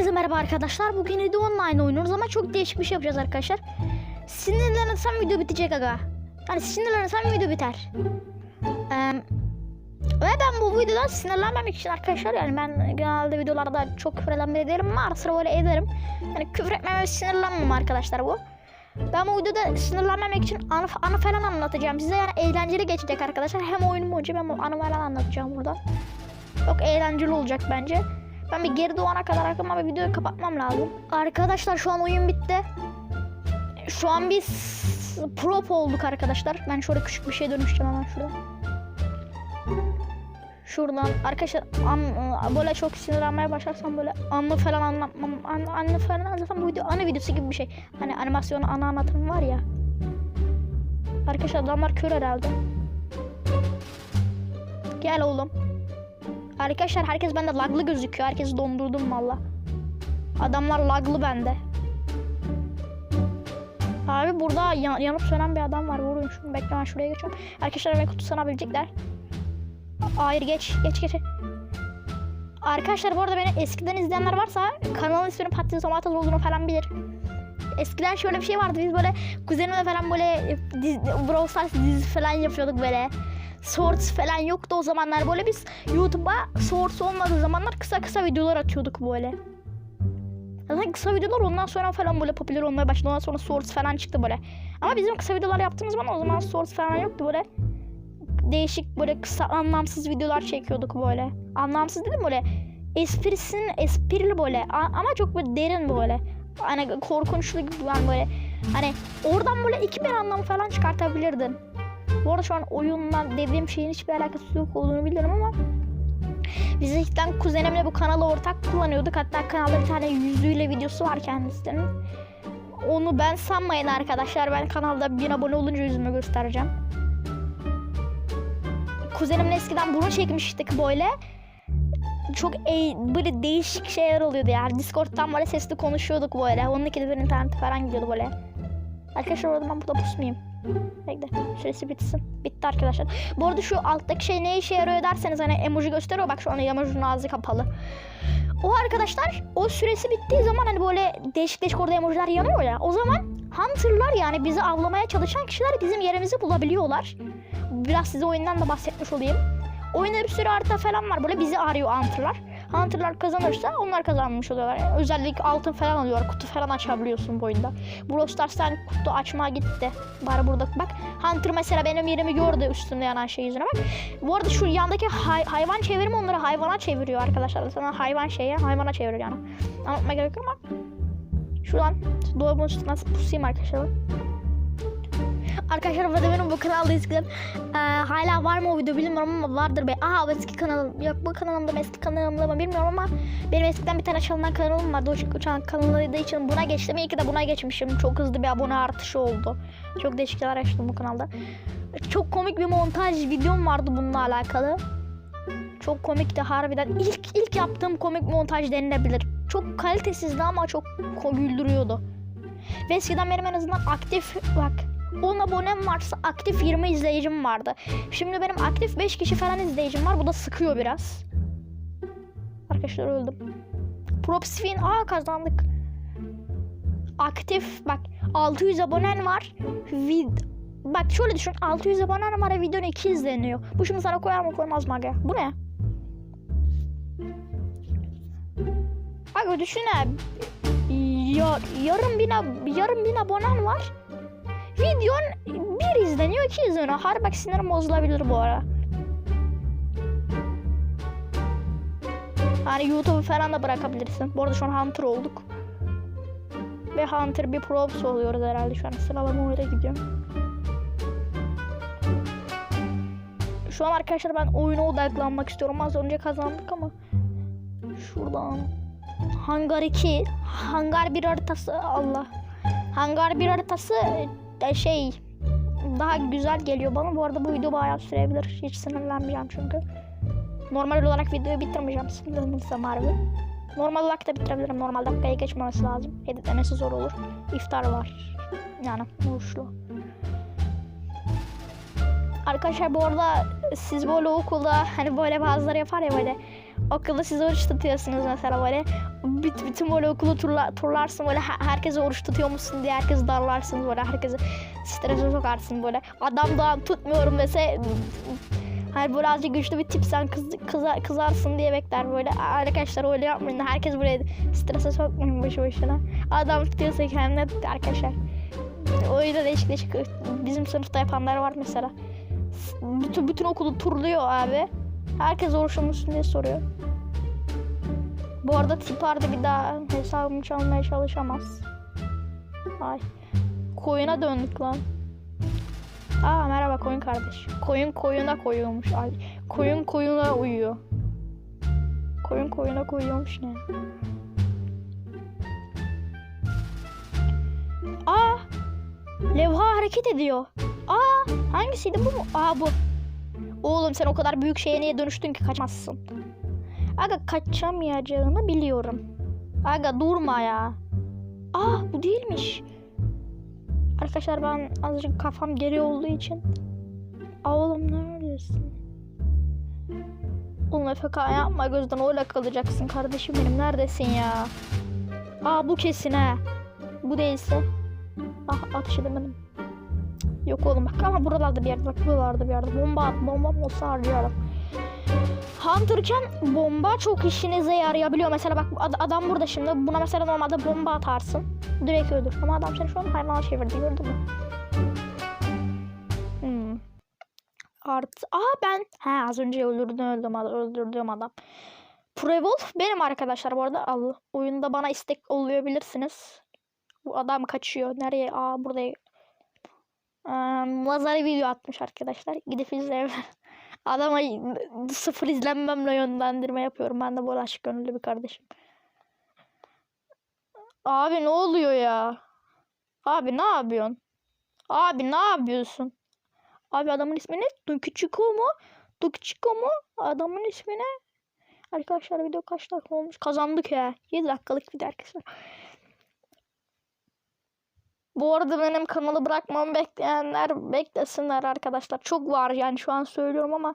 Hepinize merhaba arkadaşlar. Bugün de online oynuyoruz ama çok değişik bir şey yapacağız arkadaşlar. Sinirlenirsem video bitecek aga. Yani sinirlenirsem video biter. Ee, ve ben bu videoda sinirlenmemek için arkadaşlar yani ben genelde videolarda çok küfür eden biri değilim ama sıra böyle ederim. Yani küfür etmeme sinirlenmem arkadaşlar bu. Ben bu videoda sinirlenmemek için anı, anı falan anlatacağım. Size yani eğlenceli geçecek arkadaşlar. Hem oyun boyunca hem anı falan anlatacağım buradan. Çok eğlenceli olacak bence. Ben bir geri doğana kadar aklıma bir videoyu kapatmam lazım. Arkadaşlar şu an oyun bitti. Şu an biz prop olduk arkadaşlar. Ben şöyle küçük bir şey dönüşeceğim hemen şuradan. Şuradan arkadaşlar an, böyle çok sinirlenmeye başlarsam böyle anlı falan anlatmam. An, anlı falan anlatsam bu video anı videosu gibi bir şey. Hani animasyonu ana anlatım var ya. Arkadaşlar adamlar kör herhalde. Gel oğlum. Arkadaşlar herkes bende laglı gözüküyor. Herkesi dondurdum valla. Adamlar laglı bende. Abi burada yan- yanıp sönen bir adam var. Vurun şunu. Bekle ben şuraya geçiyorum. Arkadaşlar beni kutu sanabilecekler. Hayır geç. Geç geç. Arkadaşlar bu arada beni eskiden izleyenler varsa kanalın isminin Patates Domates olduğunu falan bilir. Eskiden şöyle bir şey vardı. Biz böyle kuzenimle falan böyle dizi, Brawl Stars dizi falan yapıyorduk böyle. Shorts falan yoktu o zamanlar böyle biz YouTube'a shorts olmadığı zamanlar kısa kısa videolar atıyorduk böyle. Zaten kısa videolar ondan sonra falan böyle popüler olmaya başladı. Ondan sonra shorts falan çıktı böyle. Ama bizim kısa videolar yaptığımız zaman o zaman shorts falan yoktu böyle. Değişik böyle kısa anlamsız videolar çekiyorduk böyle. Anlamsız dedim böyle. Esprisin esprili böyle ama çok böyle derin böyle. Hani korkunçlu gibi ben böyle. Hani oradan böyle iki bir anlam falan çıkartabilirdin. Bu arada şu an oyunla dediğim şeyin hiçbir alakası yok olduğunu biliyorum ama biz eskiden kuzenimle bu kanalı ortak kullanıyorduk. Hatta kanalda bir tane yüzüyle videosu var kendisinin. Onu ben sanmayın arkadaşlar. Ben kanalda bin abone olunca yüzümü göstereceğim. Kuzenimle eskiden bunu çekmiştik böyle. Çok e- böyle değişik şeyler oluyordu yani. Discord'dan böyle sesli konuşuyorduk böyle. Onun iki de bir interneti falan gidiyordu böyle. Arkadaşlar orada ben burada pusmayayım. Bekle. Süresi bitsin. Bitti arkadaşlar. Bu arada şu alttaki şey ne işe yarıyor derseniz hani emoji gösteriyor. Bak şu an emojinin ağzı kapalı. O arkadaşlar o süresi bittiği zaman hani böyle değişik değişik orada emojiler yanıyor ya. O zaman hunter'lar yani bizi avlamaya çalışan kişiler bizim yerimizi bulabiliyorlar. Biraz size oyundan da bahsetmiş olayım. Oyunda bir sürü harita falan var. Böyle bizi arıyor hunter'lar. Hunter'lar kazanırsa onlar kazanmış oluyorlar. Yani özellikle altın falan alıyorlar. Kutu falan açabiliyorsun bu oyunda. Brawl Stars'tan kutu açmaya gitti. Bari burada bak. Hunter mesela benim yerimi gördü üstünde yanan şey yüzüne bak. Bu arada şu yandaki hay- hayvan çevirimi onları hayvana çeviriyor arkadaşlar. Sana hayvan şeye hayvana çeviriyor yani. Anlatmaya gerek yok ama. Şuradan dolabın üstüne pusayım arkadaşlar. Arkadaşlar bu benim bu kanalda eskiden eee, hala var mı o video bilmiyorum ama vardır be. Aha o eski kanalım. Yok bu kanalımda eski kanalımda mı bilmiyorum ama benim eskiden bir tane çalınan kanalım vardı. O uçan kanalı için buna geçtim. İyi ki de buna geçmişim. Çok hızlı bir abone artışı oldu. Çok değişik şeyler yaşadım bu kanalda. Çok komik bir montaj videom vardı bununla alakalı. Çok komikti harbiden. İlk ilk yaptığım komik montaj denilebilir. Çok kalitesizdi ama çok güldürüyordu. Ve eskiden benim en azından aktif bak 10 abonem varsa aktif 20 izleyicim vardı. Şimdi benim aktif 5 kişi falan izleyicim var. Bu da sıkıyor biraz. Arkadaşlar öldüm. Propsfin aa kazandık. Aktif bak 600 abonen var. Vid Bak şöyle düşün 600 abonen var videon 2 izleniyor. Bu şimdi sana koyar mı koymaz mı aga? Bu ne? Aga düşüne ya, yarım bin, ab- yarım bin abonen var. Videon bir izleniyor iki izleniyor. Har bak sinirim bozulabilir bu ara. Hani YouTube'u falan da bırakabilirsin. Bu arada şu an Hunter olduk. Ve Hunter bir Props oluyoruz herhalde şu an. Sıralama öyle gidiyorum. Şu an arkadaşlar ben oyuna odaklanmak istiyorum. Az önce kazandık ama. Şuradan. Hangar 2. Hangar 1 haritası. Allah. Hangar 1 haritası şey daha güzel geliyor bana. Bu arada bu video bayağı sürebilir. Hiç sinirlenmeyeceğim çünkü. Normal olarak videoyu bitirmeyeceğim. Sinirlenirsem harbi. Normal olarak da bitirebilirim. Normal dakikaya geçmemesi lazım. Editlemesi zor olur. İftar var. Yani oruçlu. Arkadaşlar bu arada siz böyle okulda hani böyle bazıları yapar ya böyle Okulda siz oruç tutuyorsunuz mesela böyle. Bütün, bütün böyle okulu turla, turlarsın böyle her- herkese oruç tutuyor musun diye herkes darlarsın böyle herkese strese sokarsın böyle. Adam da tutmuyorum dese Hani böyle azıcık güçlü bir tipsen kız, kıza, kızarsın diye bekler böyle. Arkadaşlar öyle yapmayın. Herkes buraya strese sokmayın boşu boşuna. Adam tutuyorsa kendine tut arkadaşlar. O yüzden değişik değişik bizim sınıfta yapanlar var mesela. Bütün, bütün okulu turluyor abi. Herkes oruçlu musun diye soruyor. Bu arada Tipar'da bir daha hesabımı çalmaya çalışamaz. Ay. Koyuna döndük lan. Aa merhaba koyun kardeş. Koyun koyuna koyuyormuş. Ay, koyun koyuna uyuyor. Koyun koyuna koyuyormuş ne? Aa! Levha hareket ediyor. Aa! Hangisiydi bu mu? Aa bu. Oğlum sen o kadar büyük şeye niye dönüştün ki kaçmazsın. Aga kaçamayacağını biliyorum. Aga durma ya. Aa bu değilmiş. Arkadaşlar ben azıcık kafam geri olduğu için. Aa oğlum neredesin? Oğlum FK yapma gözden öyle kalacaksın kardeşim benim. Neredesin ya? Aa bu kesin ha. Bu değilse. Ah ateş edemedim. Yok oğlum bak ama buralarda bir yerde bak buralarda bir yerde. Bomba at bomba olsa harcayalım. Hunter'ken bomba çok işinize yarayabiliyor. Mesela bak ad- adam burada şimdi. Buna mesela normalde bomba atarsın. Direkt öldür. Ama adam seni şu an hayvana çevirdi gördün mü? Hmm. Artı. Aa ben. He az önce öldürdüm öldüm adam, öldürdüğüm adam. Prewolf benim arkadaşlar bu arada. Al. Oyunda bana istek oluyabilirsiniz. Bu adam kaçıyor. Nereye? Aa burada. Ee, Lazari video atmış arkadaşlar. Gidip izleyin. Adama sıfır izlenmemle yönlendirme yapıyorum. Ben de bu aşk gönüllü bir kardeşim. Abi ne oluyor ya? Abi ne yapıyorsun? Abi ne yapıyorsun? Abi adamın ismi ne? Dukçiko mu? Dukçiko mu? Adamın ismi ne? Arkadaşlar video kaç dakika olmuş? Kazandık ya. 7 dakikalık video arkadaşlar. Bu arada benim kanalı bırakmamı bekleyenler beklesinler arkadaşlar. Çok var yani şu an söylüyorum ama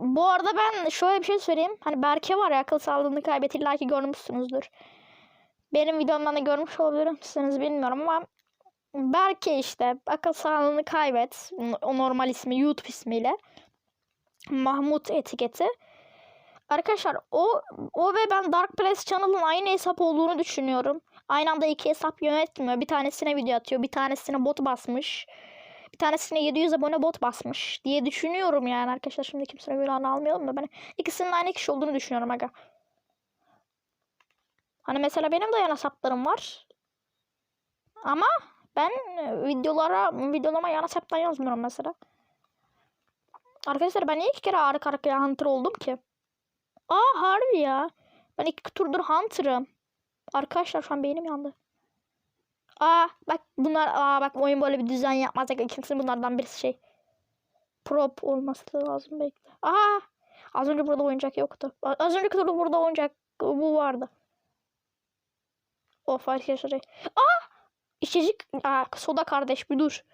bu arada ben şöyle bir şey söyleyeyim. Hani Berke var ya akıl sağlığını kaybet illa ki görmüşsünüzdür. Benim videomdan da görmüş olabilir misiniz bilmiyorum ama Berke işte akıl sağlığını kaybet. O normal ismi YouTube ismiyle. Mahmut etiketi. Arkadaşlar o o ve ben Dark Place Channel'ın aynı hesap olduğunu düşünüyorum. Aynı anda iki hesap yönetmiyor. Bir tanesine video atıyor. Bir tanesine bot basmış. Bir tanesine 700 abone bot basmış diye düşünüyorum yani arkadaşlar. Şimdi kimsine göre almayalım da ben ikisinin aynı kişi olduğunu düşünüyorum aga. Hani mesela benim de yan hesaplarım var. Ama ben e, videolara videolama yan hesaptan yazmıyorum mesela. Arkadaşlar ben niye iki kere arka arkaya Hunter oldum ki? Aa harbi ya. Ben iki turdur Hunter'ım. Arkadaşlar şu an beynim yandı. Aa bak bunlar aa bak oyun böyle bir düzen yapmaz. İkincisi bunlardan birisi şey. Prop olması lazım bekle. Aa az önce burada oyuncak yoktu. Az önceki turda burada oyuncak bu vardı. Of arkadaşlar. Aa içecek. Aa soda kardeş bir dur.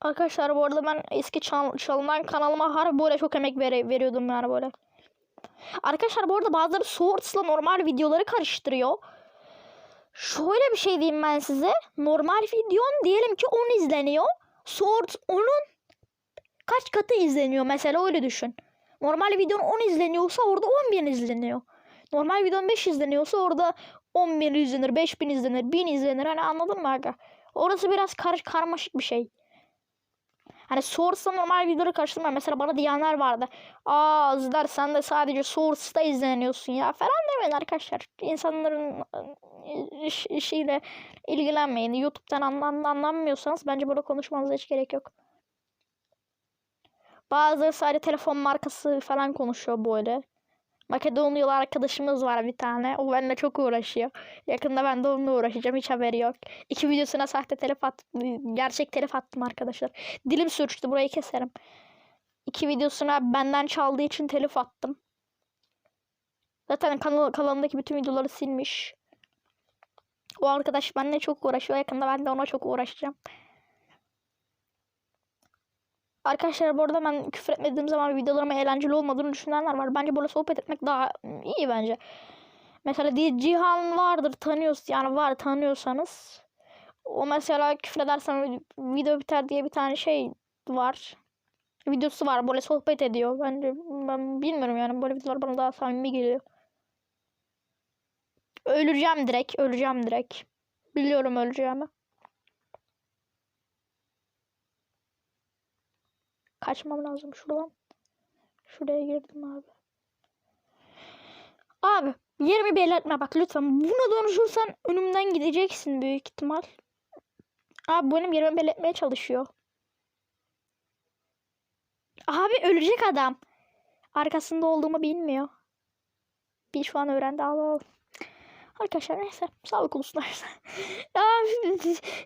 Arkadaşlar bu arada ben eski çal çalınan kanalıma harbi böyle çok emek vere- veriyordum yani böyle. Arkadaşlar bu arada bazıları Swords'la normal videoları karıştırıyor. Şöyle bir şey diyeyim ben size. Normal videon diyelim ki 10 izleniyor. Swords onun kaç katı izleniyor mesela öyle düşün. Normal videon 10 izleniyorsa orada 10 bin izleniyor. Normal videon 5 izleniyorsa orada 10 bin izlenir, 5 bin izlenir, 1000 izlenir. Hani anladın mı aga? Orası biraz karış karmaşık bir şey. Hani Source'la normal videoları karıştırma. Mesela bana diyenler vardı. Aa Azlar sen de sadece Source'da izleniyorsun ya falan demeyin arkadaşlar. İnsanların ıı, iş, işiyle ilgilenmeyin. YouTube'dan anlam, anlamıyorsanız bence burada konuşmanıza hiç gerek yok. Bazıları sadece telefon markası falan konuşuyor böyle. Makedonyalı arkadaşımız var bir tane. O benimle çok uğraşıyor. Yakında ben de onunla uğraşacağım. Hiç haberi yok. İki videosuna sahte telef attım. Gerçek telef attım arkadaşlar. Dilim sürçtü. Burayı keserim. İki videosuna benden çaldığı için telif attım. Zaten kanal, kanalımdaki bütün videoları silmiş. O arkadaş benimle çok uğraşıyor. Yakında ben de ona çok uğraşacağım. Arkadaşlar bu arada ben küfür etmediğim zaman videolarıma eğlenceli olmadığını düşünenler var. Bence böyle sohbet etmek daha iyi bence. Mesela diye Cihan vardır tanıyorsun yani var tanıyorsanız. O mesela küfür edersen video biter diye bir tane şey var. Videosu var böyle sohbet ediyor. Bence ben bilmiyorum yani böyle videolar bana daha samimi geliyor. Öleceğim direkt, öleceğim direkt. Biliyorum öleceğimi. Kaçmam lazım şuradan. Şuraya girdim abi. Abi yerimi belirtme bak lütfen. Buna dönüşürsen önümden gideceksin büyük ihtimal. Abi benim yerimi belirtmeye çalışıyor. Abi ölecek adam. Arkasında olduğumu bilmiyor. Bir şu an öğrendi. Al al. Arkadaşlar neyse. Sağlık olsun.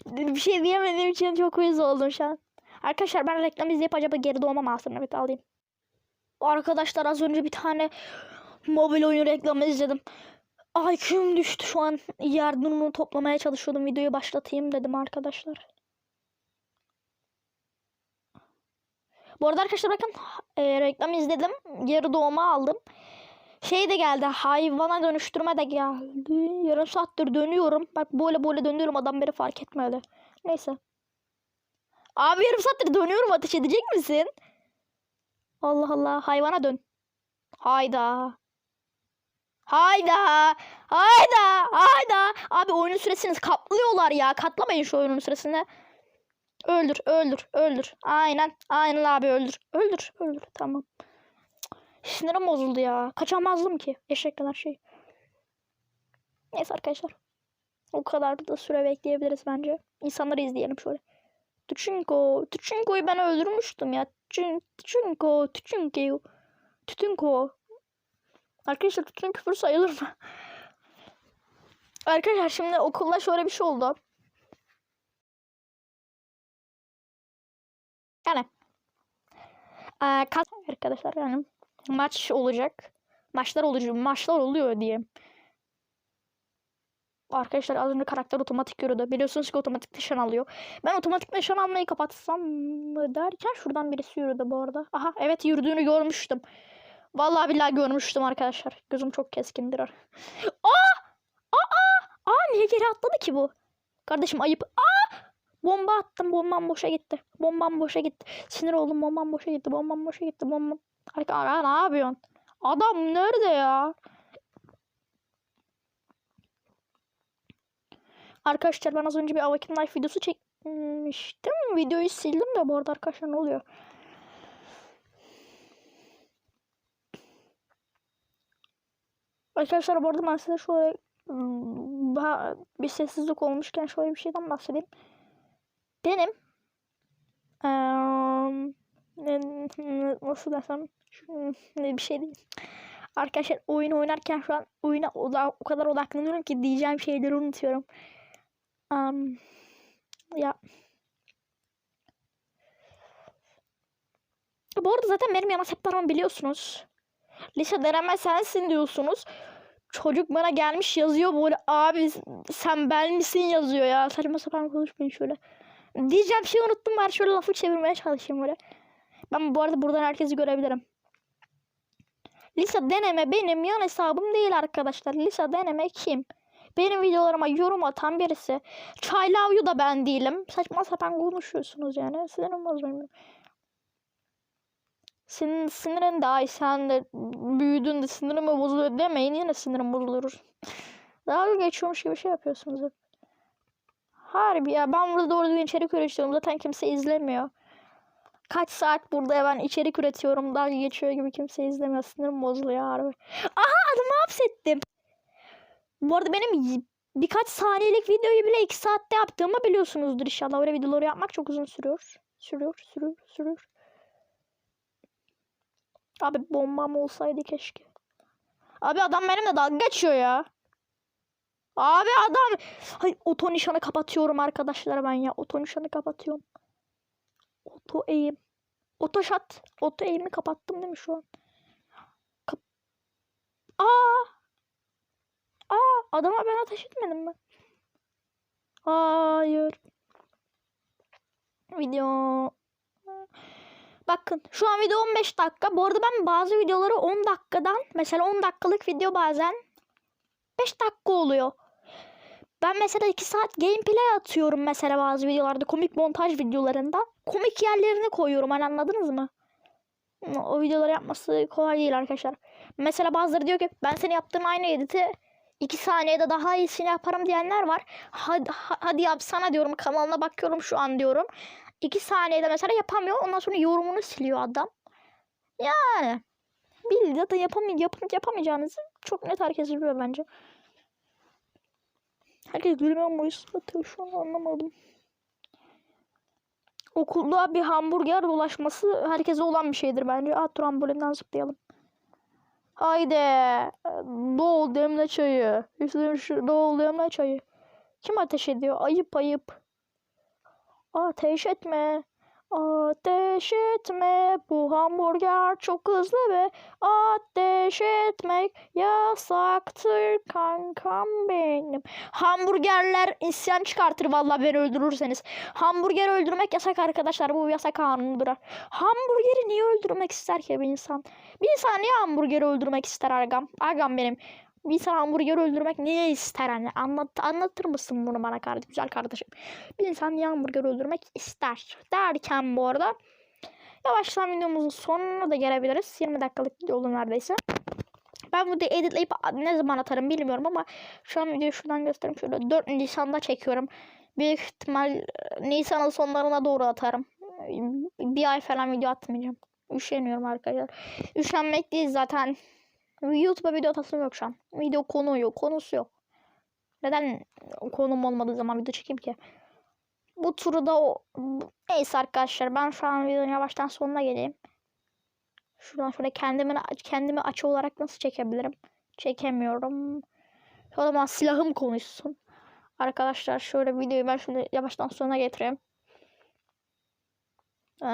Bir şey diyemediğim için çok uyuz oldum şu an. Arkadaşlar ben reklam izleyip acaba geri doğma mağazasını evet alayım. Arkadaşlar az önce bir tane mobil oyun reklamı izledim. IQ'm düştü şu an. Yardımımı toplamaya çalışıyordum. Videoyu başlatayım dedim arkadaşlar. Bu arada arkadaşlar bakın e, reklam izledim. Geri doğma aldım. Şey de geldi. Hayvana dönüştürme de geldi. Yarım saattir dönüyorum. Bak böyle böyle dönüyorum. Adam beni fark etmedi. Neyse. Abi yarım saattir dönüyorum. Ateş edecek misin? Allah Allah. Hayvana dön. Hayda. Hayda. Hayda. Hayda. Abi oyunun süresini katlıyorlar ya. Katlamayın şu oyunun süresini. Öldür, öldür, öldür. Aynen, aynen abi öldür. Öldür, öldür. Tamam. Sinirim bozuldu ya. Kaçamazdım ki. Eşek kadar şey. Neyse arkadaşlar. O kadar da süre bekleyebiliriz bence. İnsanları izleyelim şöyle. Tüçünko. Tüçünko'yu ben öldürmüştüm ya. Tüçün- Tüçünko. Tüçünko. Tütünko. Arkadaşlar tütün küfür sayılır mı? Arkadaşlar şimdi okulda şöyle bir şey oldu. Yani kas arkadaşlar yani maç olacak. Maçlar olacak. Maçlar oluyor diye. Arkadaşlar az önce karakter otomatik yürüdü. Biliyorsunuz ki otomatik nişan alıyor. Ben otomatik nişan almayı kapatsam mı derken şuradan birisi yürüdü bu arada. Aha evet yürüdüğünü görmüştüm. Vallahi billahi görmüştüm arkadaşlar. Gözüm çok keskindir. Aa! Aa! Aa niye geri atladı ki bu? Kardeşim ayıp. Aa! Bomba attım. Bombam boşa gitti. Bombam boşa gitti. Sinir oldum. Bombam boşa gitti. Bombam boşa gitti. Bombam. Arkadaşlar ne yapıyorsun? Adam nerede ya? Arkadaşlar ben az önce bir Awaken Life videosu çekmiştim. Videoyu sildim de bu arada arkadaşlar ne oluyor? Arkadaşlar bu arada ben size şöyle daha bir sessizlik olmuşken şöyle bir şeyden bahsedeyim. Benim ne- nasıl desem ne bir şey değil. Arkadaşlar oyun oynarken şu an oyuna o kadar odaklanıyorum ki diyeceğim şeyleri unutuyorum. Am, ya. Bu arada zaten benim yana hesaplarımı biliyorsunuz. Lise deneme sensin diyorsunuz. Çocuk bana gelmiş yazıyor böyle abi sen ben misin yazıyor ya. Saçma sapan konuşmayın şöyle. Diyeceğim şey unuttum bari şöyle lafı çevirmeye çalışayım böyle. Ben bu arada buradan herkesi görebilirim. Lisa deneme benim yan hesabım değil arkadaşlar. Lisa deneme kim? Benim videolarıma yorum atan birisi. Çaylavyu da ben değilim. Saçma sapan konuşuyorsunuz yani. Sinirim bozmayın. Senin sinirin daha iyi. Sen de büyüdün de sinirim mi bozuluyor demeyin. Yine sinirim bozulur. Daha geçiyormuş gibi şey yapıyorsunuz hep. Harbi ya ben burada doğru düzgün içerik üretiyorum. Zaten kimse izlemiyor. Kaç saat burada ben içerik üretiyorum. Dalga geçiyor gibi kimse izlemiyor. Sinirim bozuluyor harbi. Aha adamı hapsettim. Bu arada benim birkaç saniyelik videoyu bile 2 saatte yaptığımı biliyorsunuzdur inşallah. Öyle videoları yapmak çok uzun sürüyor. Sürüyor, sürüyor, sürüyor. Abi bombam olsaydı keşke. Abi adam benimle dalga geçiyor ya. Abi adam. Hay oto nişanı kapatıyorum arkadaşlar ben ya. Oto nişanı kapatıyorum. Oto eğim. Oto shot. Oto eğimi kapattım değil mi şu an? Kap Aa! Aa! Adama ben ateş etmedim mi? Hayır. Video. Bakın şu an video 15 dakika. Bu arada ben bazı videoları 10 dakikadan mesela 10 dakikalık video bazen 5 dakika oluyor. Ben mesela 2 saat gameplay atıyorum mesela bazı videolarda komik montaj videolarında. Komik yerlerini koyuyorum hani anladınız mı? O videoları yapması kolay değil arkadaşlar. Mesela bazıları diyor ki ben seni yaptığın aynı editi 2 saniyede daha iyisini yaparım diyenler var. Hadi, ha- hadi yapsana diyorum kanalına bakıyorum şu an diyorum. 2 saniyede mesela yapamıyor. Ondan sonra yorumunu siliyor adam. Yani bil zaten yapamay yapam yapamayacağınızı çok net herkes biliyor bence. Herkes gülmüyor mu atıyor şu an anlamadım. Okulda bir hamburger dolaşması herkese olan bir şeydir bence. Aa trambolinden zıplayalım. Haydi. Dol demle çayı. Şu dol demle çayı. Kim ateş ediyor? Ayıp ayıp. Ateş etme. Ateş etme. Bu hamburger çok hızlı ve ateş etmek yasaktır kankam benim. Hamburgerler isyan çıkartır vallahi beni öldürürseniz. Hamburger öldürmek yasak arkadaşlar. Bu yasak kanunudur. Hamburgeri niye öldürmek ister ki bir insan? Bir insan niye hamburgeri öldürmek ister Agam? Agam benim. Bir hamburger öldürmek niye ister hani? Anlat, anlatır mısın bunu bana kardeşim, güzel kardeşim? Bir insan niye hamburger öldürmek ister? Derken bu arada yavaştan videomuzun sonuna da gelebiliriz. 20 dakikalık video oldu neredeyse. Ben bunu editleyip ne zaman atarım bilmiyorum ama şu an videoyu şuradan göstereyim. Şöyle 4 Nisan'da çekiyorum. Büyük ihtimal e, Nisan'ın sonlarına doğru atarım. Bir ay falan video atmayacağım. Üşeniyorum arkadaşlar. Üşenmek değil zaten. YouTube'a video atasım yok şu an. Video konu yok. Konusu yok. Neden konum olmadığı zaman video çekeyim ki? Bu turu da o... Neyse arkadaşlar ben şu an videonun yavaştan sonuna geleyim. Şuradan şöyle kendimi, kendimi açı olarak nasıl çekebilirim? Çekemiyorum. O zaman silahım konuşsun. Arkadaşlar şöyle videoyu ben şöyle yavaştan sonuna getireyim. Ee,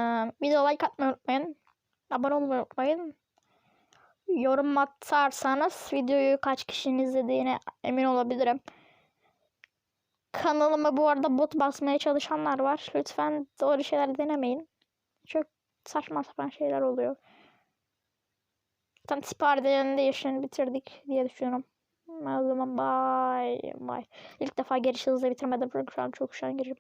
video like atmayı unutmayın. Abone olmayı unutmayın. Yorum atarsanız videoyu kaç kişinin izlediğine emin olabilirim. Kanalıma bu arada bot basmaya çalışanlar var. Lütfen doğru şeyler denemeyin. Çok saçma sapan şeyler oluyor. Tam siparişlerin de işini bitirdik diye düşünüyorum. O zaman bye bye. İlk defa giriş hızla bitirmedim çünkü şu an çok üşengeçim.